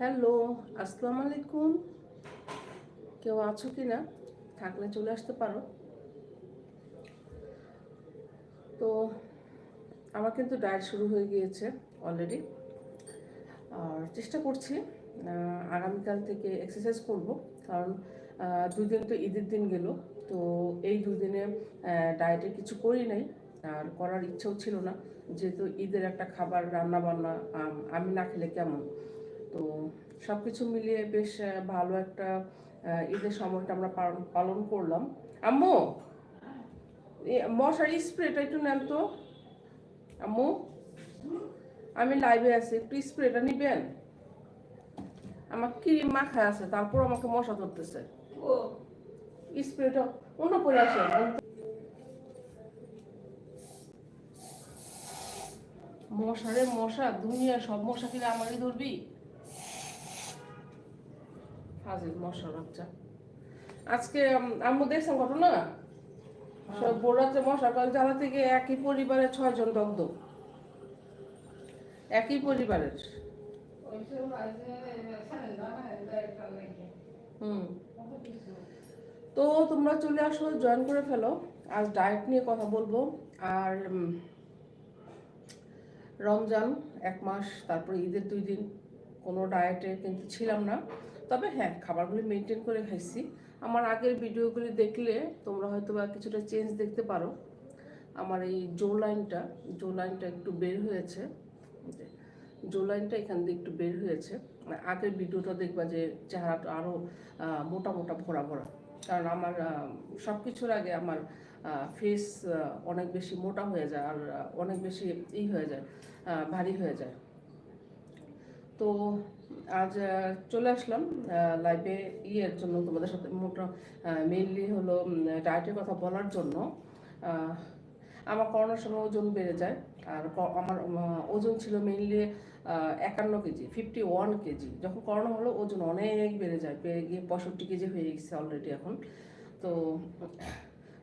Hello আসসালামু আলাইকুম। কেউ আছো কি না? থাকলে চলে আসতে পারো। তো আমার কিন্তু ডায়েট শুরু হয়ে গিয়েছে অলরেডি আর চেষ্টা করছি আগামীকাল থেকে এক্সারসাইজ করব। কারণ আহ, দুই দিন তো ঈদের দিন গেল। তো এই দুদিনে ডায়েটে কিছু করি নাই। আর করার ইচ্ছেও ছিল না। যেহেতু ঈদের একটা খাবার রান্না বান্না আমি না খেলে কেমন? তো সব কিছু মিলিয়ে বেশ ভালো একটা ঈদের সময়টা আমরা পালন- করলাম। আম্মু! মশার স্প্রেটা একটু নেন তো। আম্মু! আমি লাইভে আছি একটু স্প্রেটা নিবেন? আমার ক্রিম মাখা আছে তারপর আমাকে মশা ধরতেছে। ও। স্প্রেটা অন্য করে আসে। মশারে মশা দুনিয়া সব মশা কিনে আমারই ধরবি? হাজির মশা বাচ্চা। আজকে আম্মু দেখছেন ঘটনা? সব বোরাতে মশা কয়েক জ্বালা থেকে একই পরিবারের ছয়জন দগ্ধ। একই পরিবারের। লাগে হুম। তো তোমরা চলে আসো জয়েন করে ফেলো। আজ ডায়েট নিয়ে কথা বলব। আর রমজান এক মাস তারপরে ঈদের দুই দিন। কোনো ডায়েটে কিন্তু ছিলাম না। তবে হ্যাঁ খাবারগুলি মেনটেন করে খাইছি। আমার আগের ভিডিওগুলি দেখলে তোমরা হয়তো বা কিছুটা চেঞ্জ দেখতে পারো। আমার এই জো লাইনটা জো লাইনটা একটু বের হয়েছে। জো লাইনটা এখান দিয়ে একটু বের হয়েছে। আগের ভিডিওটা দেখবা যে চেহারাটা আরও মোটা মোটা ভরা ভরা। কারণ আমার সব কিছুর আগে আমার ফেস অনেক বেশি মোটা হয়ে যায় আর অনেক বেশি ই হয়ে যায় ভারী হয়ে যায়। তো আজ চলে আসলাম লাইভে ইয়ের জন্য তোমাদের সাথে। মোটা মেইনলি হলো ডায়েটের কথা বলার জন্য। আমার করোনার সময় ওজন বেড়ে যায়, আর আমার ওজন ছিল মেইনলি একান্ন কেজি ফিফটি ওয়ান কেজি। যখন করোনা হলো, ওজন অনেক বেড়ে যায় বেড়ে গিয়ে পঁয়ষট্টি কেজি হয়ে গেছে অলরেডি এখন। তো,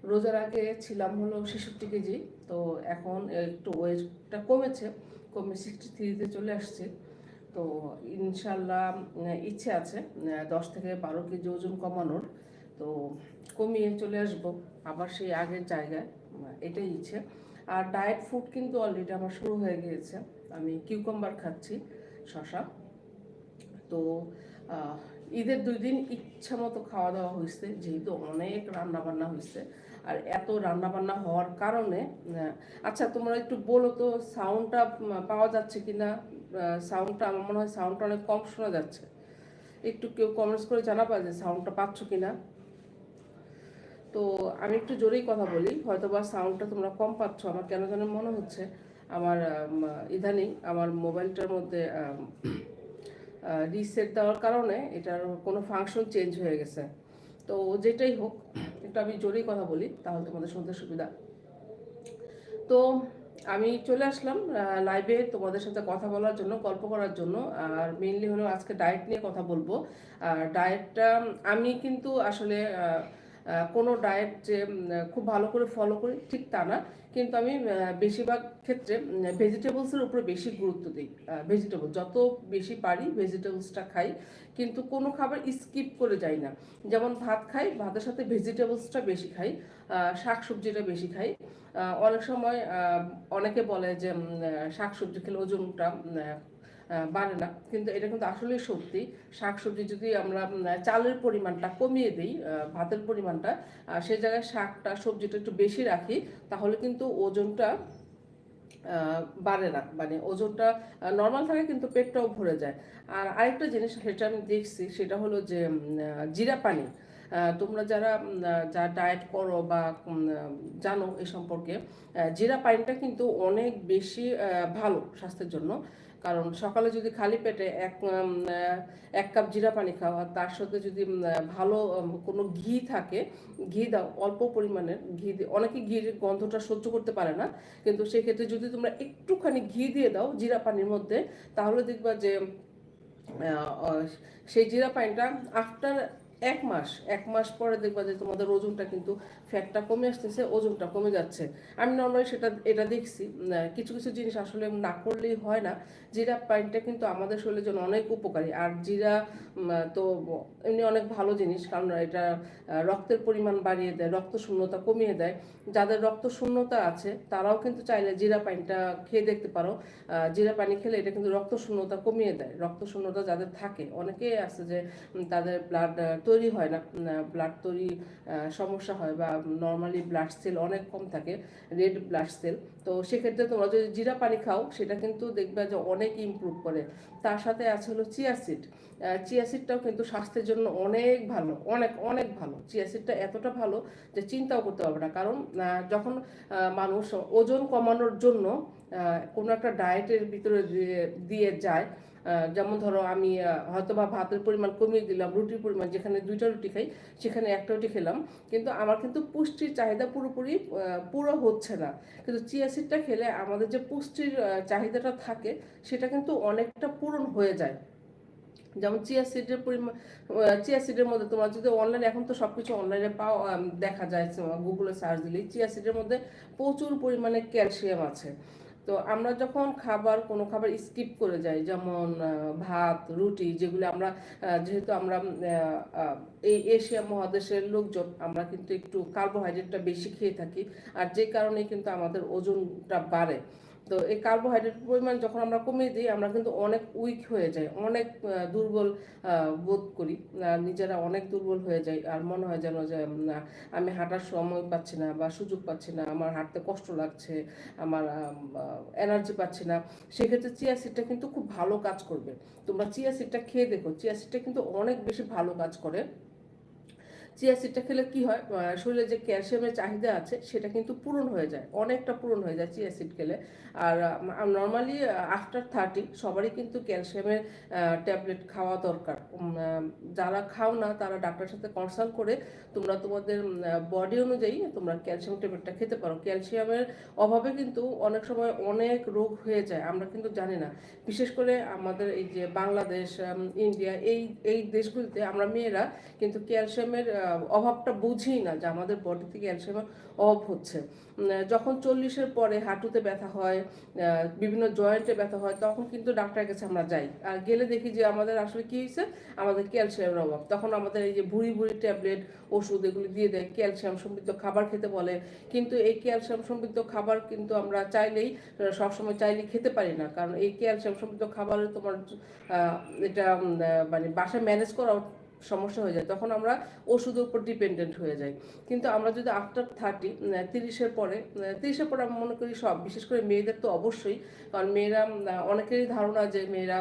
রোজার আগে ছিলাম হলো ছেষট্টি কেজি, তো এখন একটু ওয়েটটা কমেছে, কমে সিক্সটি থ্রিতে চলে আসছে। তো ইনশাল্লাহ ইচ্ছে আছে দশ থেকে বারো কেজি ওজন কমানোর। তো কমিয়ে চলে আসব, আবার সেই আগের জায়গায় এটাই ইচ্ছে। আর ডায়েট ফুড কিন্তু অলরেডি আমার শুরু হয়ে গিয়েছে। আমি কিউকাম্বার খাচ্ছি, শশা। তো ঈদের দুই দিন ইচ্ছা মতো খাওয়া দাওয়া হয়েছে, যেহেতু অনেক রান্নাবান্না হয়েছে। আর এত রান্নাবান্না হওয়ার কারণে আচ্ছা তোমরা একটু বলো তো সাউন্ডটা পাওয়া যাচ্ছে কিনা? সাউন্ডটা আমার মনে হয় সাউন্ডটা অনেক কম শোনা যাচ্ছে। একটু কেউ কমেন্টস করে জানাবা যে সাউন্ডটা পাচ্ছ কিনা? তো আমি একটু জোরেই কথা বলি হয়তো বা সাউন্ডটা তোমরা কম পাচ্ছ, আমার কেন যেন মনে হচ্ছে আমার ইদানিং আমার মোবাইলটার মধ্যে রিসেট দেওয়ার কারণে এটার কোনো ফাংশন চেঞ্জ হয়ে গেছে। তো যেটাই হোক, একটু আমি জোরেই কথা বলি, তাহলে তোমাদের শুনতে সুবিধা। তো আমি চলে আসলাম লাইভে তোমাদের সাথে কথা বলার জন্য, গল্প করার জন্য। আর মেইনলি হলো আজকে ডায়েট নিয়ে কথা বলব। আর ডায়েটটা আমি কিন্তু আসলে কোনো ডায়েট যে খুব ভালো করে ফলো করি, ঠিক তা না। কিন্তু আমি বেশিরভাগ ক্ষেত্রে ভেজিটেবলসের উপরে বেশি গুরুত্ব দিই। ভেজিটেবল যত বেশি পারি ভেজিটেবলসটা খাই, কিন্তু কোনো খাবার স্কিপ করে যাই না। যেমন ভাত খাই, ভাতের সাথে ভেজিটেবলসটা বেশি খাই শাক সবজিটা বেশি খাই। অনেক সময় অনেকে বলে যে শাক সবজি খেলে ওজনটা বাড়ে না। কিন্তু এটা কিন্তু আসলেই সত্যি। শাক সবজি যদি আমরা চালের পরিমাণটা কমিয়ে দিই ভাতের পরিমাণটা সেই জায়গায় শাকটা, সবজিটা একটু বেশি রাখি, তাহলে কিন্তু ওজনটা বাড়ে না। মানে ওজনটা নর্মাল থাকে কিন্তু পেটটাও ভরে যায়। আর আরেকটা জিনিস সেটা আমি দেখছি, সেটা হলো যে জিরা পানি। তোমরা যারা যা ডায়েট করো বা জানো এ সম্পর্কে জিরা পানিটা কিন্তু অনেক বেশি ভালো স্বাস্থ্যের জন্য। কারণ সকালে যদি খালি পেটে এক এক কাপ জিরা পানি খাও আর তার সাথে যদি ভালো কোনো ঘি থাকে, ঘি দাও, অল্প পরিমাণের ঘি দিয়ে, অনেকে ঘির গন্ধটা সহ্য করতে পারে না, কিন্তু সেক্ষেত্রে যদি তোমরা একটুখানি ঘি দিয়ে দাও জিরা পানির মধ্যে, তাহলে দেখবা যে সেই জিরা পানিটা আফটার এক মাস এক মাস পরে দেখবা যে তোমাদের ওজনটা কিন্তু ফ্যাটটা কমে আসতেছে, ওজনটা কমে যাচ্ছে। আমি নর্মালি সেটা, এটা দেখছি কিছু কিছু জিনিস আসলে না করলেই হয় না। জিরা পানিটা কিন্তু আমাদের শরীরের জন্য অনেক উপকারী। আর জিরা তো এমনি অনেক ভালো জিনিস, কারণ এটা রক্তের পরিমাণ বাড়িয়ে দেয় রক্ত শূন্যতা কমিয়ে দেয়। যাদের রক্ত শূন্যতা আছে, তারাও কিন্তু চাইলে জিরা পানিটা খেয়ে দেখতে পারো। জিরা পানি খেলে এটা কিন্তু রক্ত শূন্যতা কমিয়ে দেয়। রক্ত শূন্যতা যাদের থাকে, অনেকেই আছে যে তাদের ব্লাড তৈরি হয় না ব্লাড তৈরি সমস্যা হয় বা নর্মালি ব্লাড সেল অনেক কম থাকে রেড ব্লাড সেল তো সেক্ষেত্রে তোমরা যদি জিরা পানি খাও, সেটা কিন্তু দেখবে যে অনেক ইমপ্রুভ করে। তার সাথে আছে হলো চিয়া সিড চিয়া কিন্তু স্বাস্থ্যের জন্য অনেক ভালো, অনেক অনেক ভালো। চিয়া সিডটা এতটা ভালো যে চিন্তাও করতে পারবে না। কারণ যখন মানুষ ওজন কমানোর জন্য কোনো একটা ডায়েটের ভিতরে দিয়ে- যায় যেমন ধরো আমি হয়তো বা ভাতের পরিমাণ কমিয়ে দিলাম, রুটির পরিমাণ, যেখানে দুইটা রুটি খাই, সেখানে একটা রুটি খেলাম। কিন্তু আমার কিন্তু পুষ্টির চাহিদা পুরোপুরি পুরো হচ্ছে না। কিন্তু চিয়া সিডটা খেলে আমাদের যে পুষ্টির চাহিদাটা থাকে, সেটা কিন্তু অনেকটা পূরণ হয়ে যায়। যেমন চিয়া সিডের পরিমাণ চিয়া সিডের মধ্যে তোমার যদি অনলাইনে এখন তো সবকিছু অনলাইনে পাও দেখা যায় গুগলে সার্চ দিলেই, চিয়া সিডের মধ্যে প্রচুর পরিমাণে ক্যালসিয়াম আছে। তো আমরা যখন খাবার, কোনো খাবার স্কিপ করে যাই, যেমন ভাত, রুটি, যেগুলো আমরা যেহেতু আমরা এই এশিয়া মহাদেশের লোকজন, আমরা কিন্তু একটু কার্বোহাইড্রেটটা বেশি খেয়ে থাকি। আর যে কারণে কিন্তু আমাদের ওজনটা বাড়ে। তো এই কার্বোহাইড্রেট পরিমাণ যখন আমরা কমিয়ে দিই, আমরা কিন্তু অনেক উইক হয়ে যাই, অনেক দুর্বল বোধ করি। নিজেরা অনেক দুর্বল হয়ে যাই, আর মনে হয় যেন যে আমি হাঁটার সময় পাচ্ছি না বা সুযোগ পাচ্ছি না, আমার হাঁটতে কষ্ট লাগছে, আমার এনার্জি পাচ্ছি না, সেক্ষেত্রে চিয়া সিডটা কিন্তু খুব ভালো কাজ করবে। তোমরা চিয়া সিডটা খেয়ে দেখো চিয়া সিডটা কিন্তু অনেক বেশি ভালো কাজ করে। চিয়া সিডটা খেলে কি হয়? শরীরে যে ক্যালসিয়ামের চাহিদা আছে, সেটা কিন্তু পূরণ হয়ে যায়। অনেকটা পূরণ হয়ে যায় চিয়া সিড খেলে। আর নর্মালি আফটার থার্টি সবারই কিন্তু ক্যালসিয়ামের ট্যাবলেট খাওয়া দরকার। যারা খাও না, তারা ডাক্তারের সাথে কনসাল্ট করে তোমরা তোমাদের বডি অনুযায়ী তোমরা ক্যালসিয়াম ট্যাবলেটটা খেতে পারো। ক্যালসিয়ামের অভাবে কিন্তু অনেক সময় অনেক রোগ হয়ে যায়, আমরা কিন্তু জানি না। বিশেষ করে আমাদের এই যে বাংলাদেশ ইন্ডিয়া, এই এই দেশগুলিতে আমরা মেয়েরা কিন্তু ক্যালসিয়ামের অভাবটা বুঝি না যে আমাদের বডিতে ক্যালসিয়ামের অভাব হচ্ছে। যখন চল্লিশের পরে হাঁটুতে ব্যথা হয় বিভিন্ন জয়েন্টে ব্যথা হয়, তখন কিন্তু ডাক্তারের কাছে আমরা যাই। আর গেলে দেখি যে আমাদের আসলে কী হয়েছে? আমাদের ক্যালসিয়ামের অভাব। তখন আমাদের এই যে ভুড়ি ভুড়ি ট্যাবলেট ওষুধ এগুলি দিয়ে দেয়। ক্যালসিয়াম সমৃদ্ধ খাবার খেতে বলে। কিন্তু এই ক্যালসিয়াম সমৃদ্ধ খাবার কিন্তু আমরা চাইলেই সবসময় চাইলেই খেতে পারি না। কারণ এই ক্যালসিয়াম সমৃদ্ধ খাবারে তোমার এটা মানে বাসায় ম্যানেজ করা সমস্যা হয়ে যায়, তখন আমরা ওষুধের উপর ডিপেন্ডেন্ট হয়ে যাই। কিন্তু আমরা যদি আফটার থার্টি তিরিশের পরে তিরিশের পরে আমি মনে করি সব, বিশেষ করে মেয়েদের তো অবশ্যই, কারণ মেয়েরা অনেকেরই ধারণা যে মেয়েরা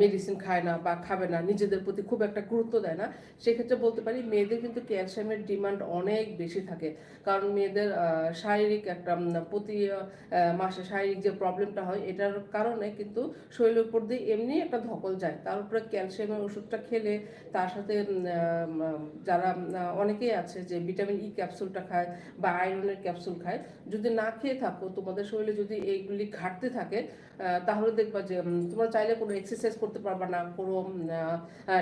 মেডিসিন খায় না বা খাবে না, নিজেদের প্রতি খুব একটা গুরুত্ব দেয় না, সেক্ষেত্রে বলতে পারি মেয়েদের কিন্তু ক্যালসিয়ামের ডিমান্ড অনেক বেশি থাকে। কারণ মেয়েদের শারীরিক একটা প্রতি মাসে শারীরিক যে প্রবলেমটা হয়, এটার কারণে কিন্তু শরীরের উপর দিয়ে এমনি একটা ধকল যায়। তার উপরে ক্যালসিয়ামের ওষুধটা খেলে তার সাথে যারা অনেকেই আছে যে ভিটামিন ই ক্যাপসুলটা খায় বা আয়রনের ক্যাপসুল খায়, যদি না খেয়ে থাকো, তোমাদের শরীরে যদি এইগুলি ঘাটতে থাকে তাহলে দেখবা যে তোমরা চাইলে কোনো এক্সারসাইজ করতে পারবে না, কোনো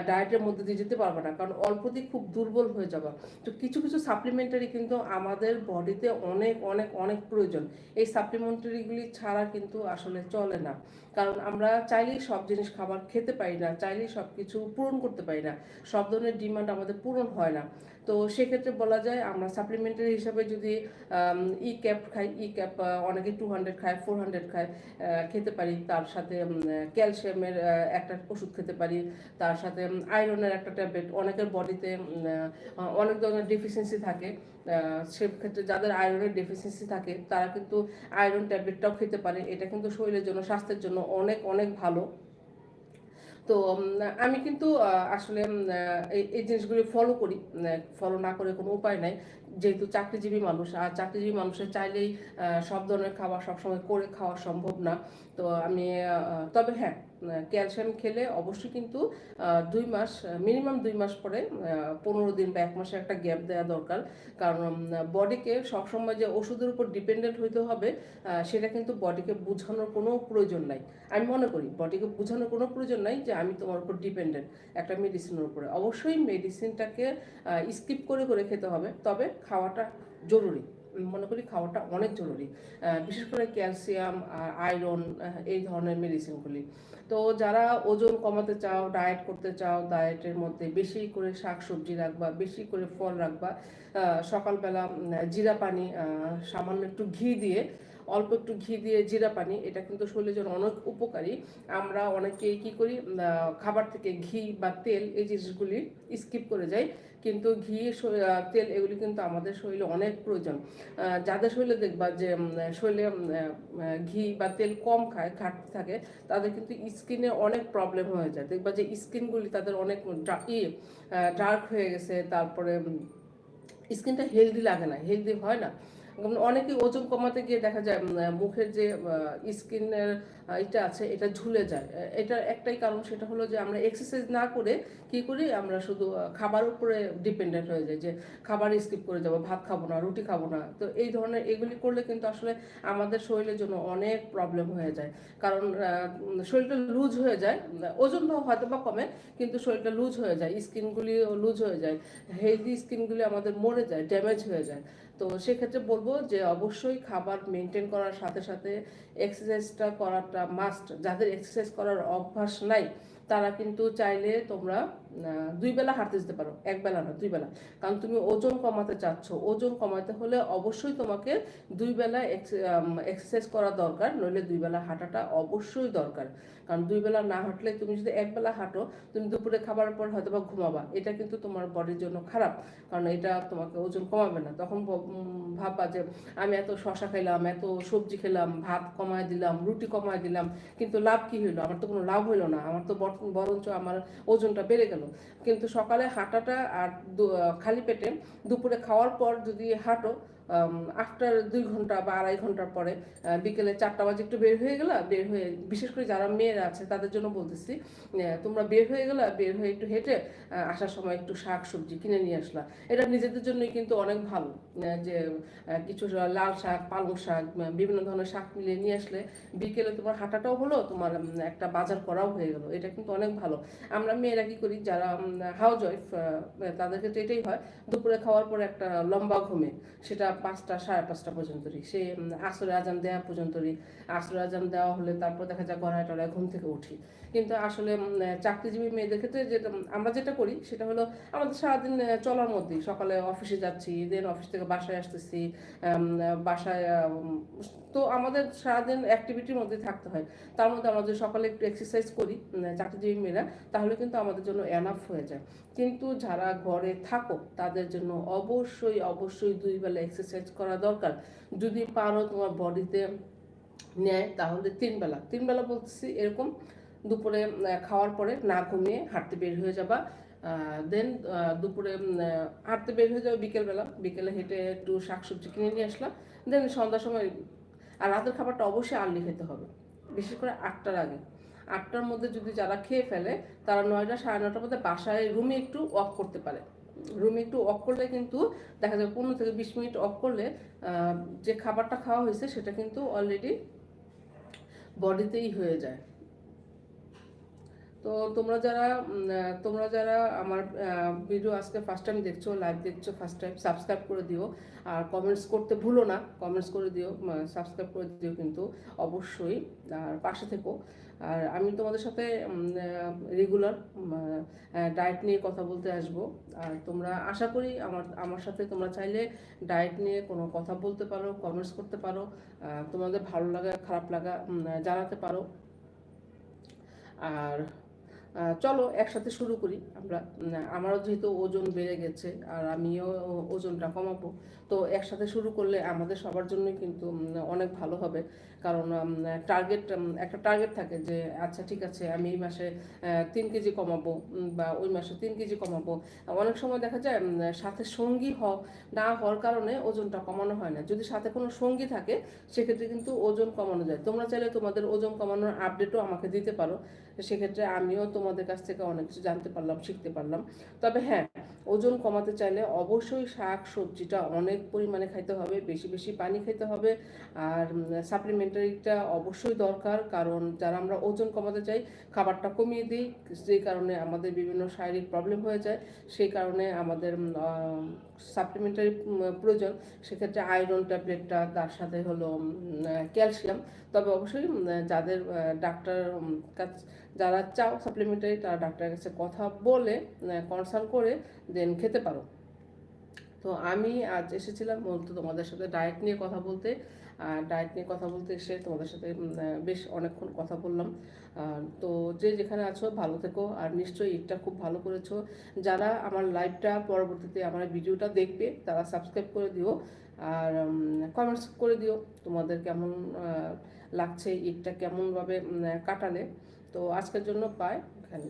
ডায়েটের মধ্যে দিয়ে যেতে পারবে না, কারণ অল্পতেই খুব দুর্বল হয়ে যাবে। তো কিছু কিছু সাপ্লিমেন্টারি কিন্তু আমাদের বডিতে অনেক অনেক অনেক প্রয়োজন। এই সাপ্লিমেন্টারিগুলি ছাড়া কিন্তু আসলে চলে না। কারণ আমরা চাইলেই সব জিনিস খাবার খেতে পারি না, চাইলেই সব কিছু পূরণ করতে পারি না, সব ধরনের ডিমান্ড আমাদের পূরণ হয় না। তো সেক্ষেত্রে বলা যায় আমরা সাপ্লিমেন্টারি হিসাবে যদি ই ক্যাপ খাই ই ক্যাপ অনেকে টু হান্ড্রেড খায় ফোর হান্ড্রেড খায় খেতে পারি, তার সাথে ক্যালসিয়ামের একটা ওষুধ খেতে পারি, তার সাথে আয়রনের একটা ট্যাবলেট অনেকের বডিতে অনেক ধরনের ডেফিসিয়েন্সি থাকে। সেক্ষেত্রে যাদের আয়রনের ডেফিসিয়েন্সি থাকে, তারা কিন্তু আয়রন ট্যাবলেটটাও খেতে পারে। এটা কিন্তু শরীরের জন্য, স্বাস্থ্যের জন্য অনেক অনেক ভালো। তো আমি কিন্তু আসলে এই এই জিনিসগুলি ফলো করি। ফলো না করে কোনো উপায় নাই। যেহেতু চাকরিজীবী মানুষ, আর চাকরিজীবী মানুষের চাইলেই সব ধরনের খাবার সবসময় করে খাওয়া সম্ভব না। তো আমি তবে হ্যাঁ ক্যালসিয়াম খেলে অবশ্যই কিন্তু দুই মাস, মিনিমাম দুই মাস পরে পনেরো দিন বা এক মাসে একটা গ্যাপ দেওয়া দরকার। কারণ বডিকে সবসময় যে ওষুধের উপর ডিপেন্ডেন্ট হইতে হবে সেটা কিন্তু বডিকে বোঝানোর কোনো প্রয়োজন নাই। আমি মনে করি, বডিকে বোঝানোর কোনো প্রয়োজন নাই যে আমি তোমার উপর ডিপেন্ডেন্ট একটা মেডিসিনের উপরে। অবশ্যই মেডিসিনটাকে স্কিপ করে করে খেতে হবে। তবে খাওয়াটা জরুরি। মনে করি খাওয়াটা অনেক জরুরি। বিশেষ করে ক্যালসিয়াম আর আয়রন এই ধরনের মেডিসিনগুলি। তো যারা ওজন কমাতে চাও, ডায়েট করতে চাও, ডায়েটের মধ্যে বেশি করে শাক সবজি রাখবা, বেশি করে ফল রাখবা সকালবেলা জিরা পানি সামান্য একটু ঘি দিয়ে অল্প একটু ঘি দিয়ে জিরা পানি, এটা কিন্তু শরীরের জন্য অনেক উপকারী। আমরা অনেকেই কি করি খাবার থেকে ঘি বা তেল এই জিনিসগুলি স্কিপ করে যাই। কিন্তু ঘি তেল এগুলি কিন্তু আমাদের শরীরে অনেক প্রয়োজন। যাদের শরীরে দেখবা যে শরীরে ঘি বা তেল কম খায়, ঘাটতি থাকে, তাদের কিন্তু স্কিনে অনেক প্রবলেম হয়ে যায়। দেখবা যে স্কিনগুলি তাদের অনেক ডার্ক হয়ে গেছে, তারপরে স্কিনটা হেলদি লাগে না। হেলদি হয় না। অনেকে ওজন কমাতে গিয়ে দেখা যায় মুখের যে স্কিনের এটা আছে, এটা ঝুলে যায়। এটার একটাই কারণ সেটা হলো যে আমরা এক্সারসাইজ না করে কি করি, আমরা শুধু খাবার উপরে ডিপেন্ডেন্ট হয়ে যাই যে খাবার স্কিপ করে যাব, ভাত খাব না, রুটি খাব না। তো এই ধরনের এগুলি করলে কিন্তু আসলে আমাদের শরীরের জন্য অনেক প্রবলেম হয়ে যায়। কারণ শরীরটা লুজ হয়ে যায় ওজন তো হয়তো বা কমে, কিন্তু শরীরটা লুজ হয়ে যায় স্কিনগুলি লুজ হয়ে যায়। হেলদি স্কিনগুলি আমাদের মরে যায় ড্যামেজ হয়ে যায়। তো সেক্ষেত্রে বলব যে অবশ্যই খাবার মেনটেন করার সাথে সাথে এক্সারসাইজটা করাটা মাস্ট যাদের এক্সারসাইজ করার অভ্যাস নাই, তারা কিন্তু চাইলে তোমরা দুই বেলা হাঁটতে যেতে পারো, এক বেলা না, দুই বেলা। কারণ তুমি ওজন কমাতে চাচ্ছ, ওজন কমাতে হলে অবশ্যই তোমাকে দুই বেলা এক্সারসাইজ করা দরকার, নইলে দুই বেলা হাঁটাটা অবশ্যই দরকার। কারণ দুই বেলা না হাঁটলে তুমি যদি এক বেলা হাঁটো, তুমি দুপুরে খাবার পর হয়তো বা ঘুমাবা। এটা কিন্তু তোমার বডির জন্য খারাপ, কারণ এটা তোমাকে ওজন কমাবে না। তখন ভাববা যে আমি এত শশা খেলাম, এত সবজি খেলাম, ভাত কমায় দিলাম, রুটি কমায় দিলাম, কিন্তু লাভ কি হইল? আমার তো কোনো লাভ হইল না। আমার তো বর- বরঞ্চ আমার ওজনটা বেড়ে গেল। কিন্তু সকালে হাঁটাটা আর খালি পেটে দুপুরে খাওয়ার পর যদি হাঁটো আফটার দুই ঘণ্টা বা আড়াই ঘণ্টার পরে বিকেলে চারটা বাজে একটু বের হয়ে গেলা, বের হয়ে, বিশেষ করে যারা মেয়েরা আছে, তাদের জন্য বলতেছি তোমরা বের হয়ে গেলা, বের হয়ে একটু হেঁটে আসার সময় একটু শাক সবজি কিনে নিয়ে আসলা। এটা নিজেদের জন্যই কিন্তু অনেক ভালো যে কিছু লাল শাক, পালং শাক বিভিন্ন ধরনের শাক মিলিয়ে নিয়ে আসলে বিকেলে তোমার হাঁটাটাও হলো, তোমার একটা বাজার করাও হয়ে গেলো, এটা কিন্তু অনেক ভালো। আমরা মেয়েরা কি করি, যারা হাউস ওয়াইফ তাদের ক্ষেত্রে এটাই হয়, দুপুরে খাওয়ার পরে একটা লম্বা ঘুমে, সেটা পাঁচটা, সাড়ে পাঁচটা পর্যন্তই সে আসরে আজান দেওয়া পর্যন্তই আসরে আজান দেওয়া হলে তারপর দেখা যায় গড়ায় টড়ায় ঘুম থেকে উঠি। কিন্তু আসলে চাকরিজীবী মেয়েদের ক্ষেত্রে যেটা, আমরা যেটা করি, সেটা হলো আমাদের সারাদিন চলার মধ্যেই। সকালে অফিসে যাচ্ছি দেন অফিস থেকে বাসায় আসতেছি বাসায় তো আমাদের সারাদিন অ্যাক্টিভিটির মধ্যে থাকতে হয়। তার মধ্যে আমরা যদি সকালে একটু এক্সারসাইজ করি চাকরিজীবী মেয়েরা, তাহলে কিন্তু আমাদের জন্য এনাফ হয়ে যায়। কিন্তু যারা ঘরে থাকো, তাদের জন্য অবশ্যই অবশ্যই দুই বেলা এক্সারসাইজ করা দরকার। যদি পারো তোমার বডিতে নেয়, তাহলে তিনবেলা। তিনবেলা তিন বলতেছি এরকম দুপুরে খাওয়ার পরে না ঘুমিয়ে হাঁটতে বের হয়ে যাবা। দেন দুপুরে হাঁটতে বের হয়ে যাবে বিকেলবেলা। বিকেলে হেঁটে একটু শাকসবজি কিনে নিয়ে আসলাম। দেন সন্ধ্যার সময়, আর রাতের খাবারটা অবশ্যই আর্লি খেতে হবে। বিশেষ করে আটটার আগে। আটটার মধ্যে যদি যারা খেয়ে ফেলে, তারা নয়টা সাড়ে নটার মধ্যে বাসায় রুমে একটু অফ করতে পারে। রুমে একটু অফ করলে কিন্তু দেখা যাবে পনেরো থেকে বিশ মিনিট অফ করলে যে খাবারটা খাওয়া হয়েছে সেটা কিন্তু অলরেডি বডিতেই হয়ে যায়। তো তোমরা যারা তোমরা যারা আমার ভিডিও আজকে ফার্স্ট টাইম দেখছ লাইভ দেখছ ফার্স্ট টাইম সাবস্ক্রাইব করে দিও। আর কমেন্টস করতে ভুলো না কমেন্টস করে দিও সাবস্ক্রাইব করে দিও কিন্তু অবশ্যই। আর পাশে থেকো। আর আমি তোমাদের সাথে রেগুলার ডায়েট নিয়ে কথা বলতে আসব। আর তোমরা আশা করি আমার আমার সাথে তোমরা চাইলে ডায়েট নিয়ে কোনো কথা বলতে পারো কমেন্টস করতে পারো। তোমাদের ভালো লাগা, খারাপ লাগা জানাতে পারো। আর চলো একসাথে শুরু করি। আমরা আমারও যেহেতু ওজন বেড়ে গেছে আর আমিও ওজনটা কমাবো। তো একসাথে শুরু করলে আমাদের সবার জন্যই কিন্তু অনেক ভালো হবে। কারণ টার্গেট একটা টার্গেট থাকে যে আচ্ছা ঠিক আছে, আমি এই মাসে তিন কেজি কমাবো বা ওই মাসে তিন কেজি কমাবো। অনেক সময় দেখা যায় সাথে সঙ্গী হ, না হওয়ার কারণে ওজনটা কমানো হয় না। যদি সাথে কোনো সঙ্গী থাকে, সেক্ষেত্রে কিন্তু ওজন কমানো যায়। তোমরা চাইলে তোমাদের ওজন কমানোর আপডেটও আমাকে দিতে পারো। সেক্ষেত্রে আমিও তোমাদের কাছ থেকে অনেক কিছু জানতে পারলাম, শিখতে পারলাম। তবে হ্যাঁ ওজন কমাতে চাইলে অবশ্যই শাক সবজিটা অনেক পরিমাণে খাইতে হবে, বেশি বেশি পানি খেতে হবে। আর সাপ্লিমেন্টারিটা অবশ্যই দরকার, কারণ যারা আমরা ওজন কমাতে চাই, খাবারটা কমিয়ে দিই, যেই কারণে আমাদের বিভিন্ন শারীরিক প্রবলেম হয়ে যায়। সেই কারণে আমাদের সাপ্লিমেন্টারি প্রয়োজন। সেক্ষেত্রে আয়রন ট্যাবলেটটা তার সাথে হলো ক্যালসিয়াম তবে অবশ্যই যাদের ডাক্তার কাছ, যারা চাও সাপ্লিমেন্টারি তারা ডাক্তারের কাছে কথা বলে কনসাল্ট করে দেন খেতে পারো। তো আমি আজ এসেছিলাম মূলত তোমাদের সাথে ডায়েট নিয়ে কথা বলতে। আর ডায়েট নিয়ে কথা বলতে এসে তোমাদের সাথে বেশ অনেকক্ষণ কথা বললাম। তো যে যেখানে আছো ভালো থেকো। আর নিশ্চয়ই ঈদটা খুব ভালো করেছ। যারা আমার লাইভটা পরবর্তীতে আমার ভিডিওটা দেখবে, তারা সাবস্ক্রাইব করে দিও। আর কমেন্টস করে দিও তোমাদের কেমন লাগছে, ঈদটা কেমনভাবে কাটালে। তো আজকের জন্য পাই এখানে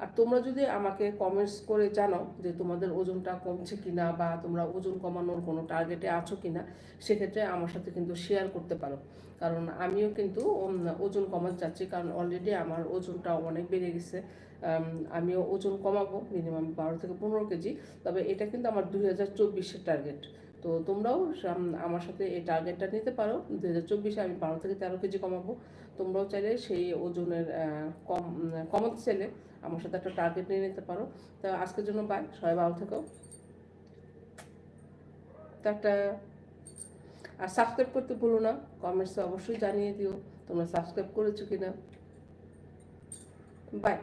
আর তোমরা যদি আমাকে কমেন্টস করে জানাও যে তোমাদের ওজনটা কমছে কিনা বা তোমরা ওজন কমানোর কোনো টার্গেটে আছো কি না সেক্ষেত্রে আমার সাথে কিন্তু শেয়ার করতে পারো। কারণ আমিও কিন্তু ওজন কমাতে চাচ্ছি, কারণ অলরেডি আমার ওজনটা অনেক বেড়ে গেছে। আমিও ওজন কমাবো মিনিমাম বারো থেকে পনেরো কেজি। তবে এটা কিন্তু আমার দুই হাজার চব্বিশের টার্গেট তো তোমরাও আমার সাথে এই টার্গেটটা নিতে পারো। দু হাজার চব্বিশে আমি বারো থেকে তেরো কেজি কমাবো। তোমরাও চাইলে সেই ওজনের কম, কমাতে চাইলে আমার সাথে একটা টার্গেট নিয়ে নিতে পারো। তো আজকের জন্য বাই সবাই ভালো থেকো। একটা আর সাবস্ক্রাইব করতে ভুলো না। কমেন্টসে অবশ্যই জানিয়ে দিও। তোমরা সাবস্ক্রাইব করেছ কিনা? বাই